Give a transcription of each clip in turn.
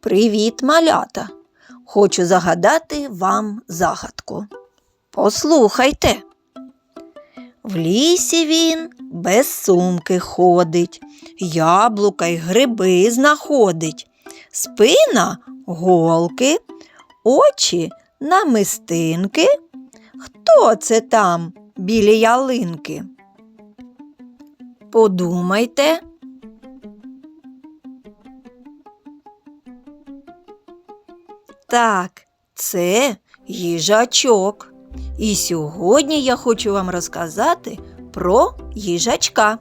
Привіт, малята! Хочу загадати вам загадку. Послухайте. В лісі він без сумки ходить, яблука й гриби знаходить, спина голки, очі намистинки. Хто це там біля ялинки? Подумайте. Так, це їжачок. І сьогодні я хочу вам розказати про їжачка.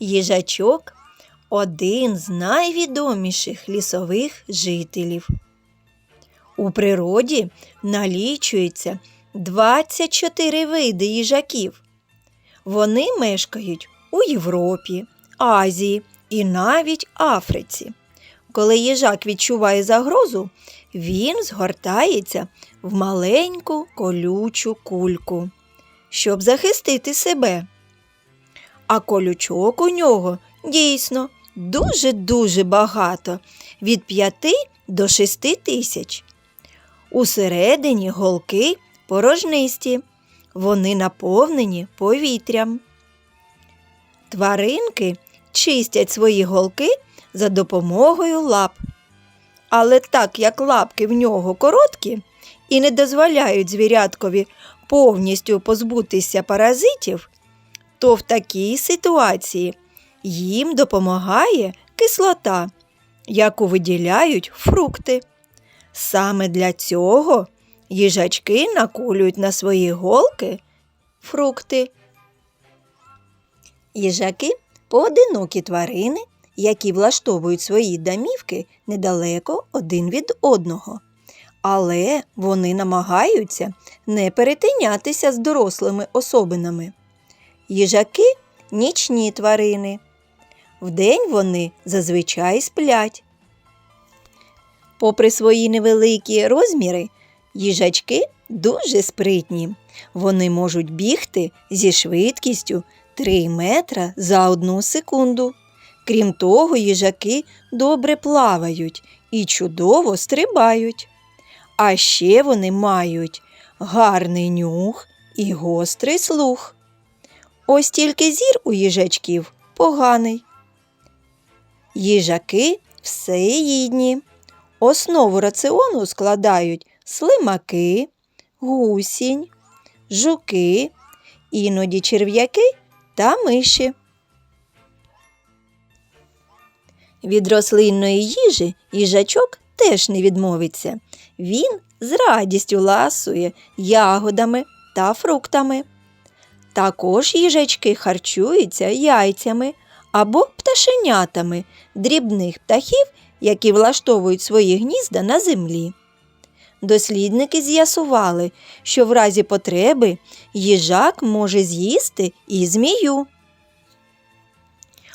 Їжачок один з найвідоміших лісових жителів. У природі налічується 24 види їжаків. Вони мешкають у Європі, Азії і навіть Африці. Коли їжак відчуває загрозу, він згортається в маленьку колючу кульку, щоб захистити себе. А колючок у нього дійсно дуже-дуже багато від 5 до 6 тисяч. Усередині голки порожнисті, вони наповнені повітрям. Тваринки чистять свої голки за допомогою лап. Але так як лапки в нього короткі і не дозволяють звіряткові повністю позбутися паразитів, то в такій ситуації їм допомагає кислота, яку виділяють фрукти. Саме для цього їжачки наколюють на свої голки фрукти. Їжаки поодинокі тварини, які влаштовують свої домівки недалеко один від одного. Але вони намагаються не перетинятися з дорослими особинами. Їжаки нічні тварини. Вдень вони зазвичай сплять. Попри свої невеликі розміри, їжачки дуже спритні. Вони можуть бігти зі швидкістю 3 метра за одну секунду. Крім того, їжаки добре плавають і чудово стрибають. А ще вони мають гарний нюх і гострий слух. Ось тільки зір у їжачків поганий. Їжаки всеїдні. Основу раціону складають слимаки, гусінь, жуки, іноді черв'яки та миші. Від рослинної їжі їжачок теж не відмовиться. Він з радістю ласує ягодами та фруктами. Також їжачки харчуються яйцями або пташенятами дрібних птахів, які влаштовують свої гнізда на землі. Дослідники з'ясували, що в разі потреби їжак може з'їсти і змію.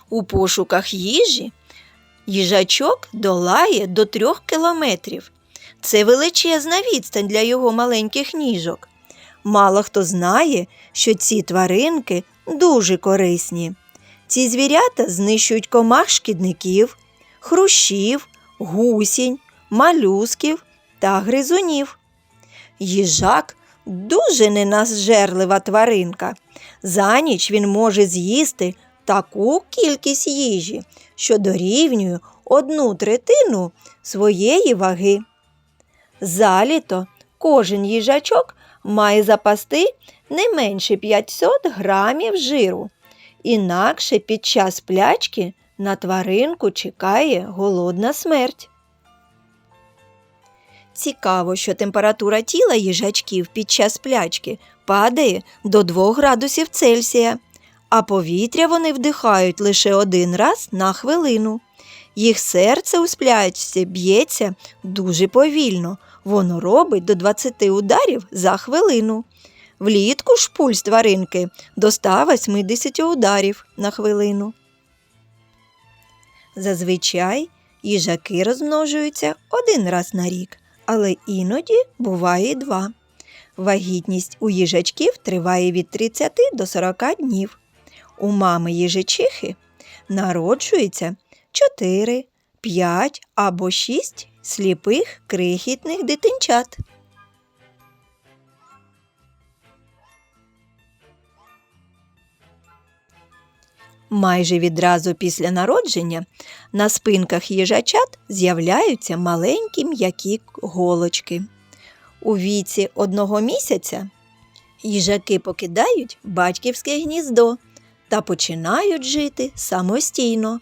У пошуках їжі їжачок долає до трьох кілометрів. Це величезна відстань для його маленьких ніжок. Мало хто знає, що ці тваринки дуже корисні. Ці звірята знищують комах шкідників, хрущів, гусінь, малюсків та гризунів. Їжак дуже ненажерлива тваринка. За ніч він може з'їсти таку кількість їжі, що дорівнює одну третину своєї ваги. За літо кожен їжачок має запасти не менше 500 грамів жиру. Інакше під час плячки на тваринку чекає голодна смерть. Цікаво, що температура тіла їжачків під час плячки падає до 2 градусів Цельсія, а повітря вони вдихають лише один раз на хвилину. Їх серце у сплячці б'ється дуже повільно, воно робить до 20 ударів за хвилину. Влітку ж пульс тваринки до 180 ударів на хвилину. Зазвичай їжаки розмножуються один раз на рік, але іноді буває два. Вагітність у їжачків триває від 30 до 40 днів. У мами їжачихи народжується чотири, п'ять або шість сліпих крихітних дитинчат. Майже відразу після народження на спинках їжачат з'являються маленькі м'які голочки. У віці одного місяця їжаки покидають батьківське гніздо та починають жити самостійно.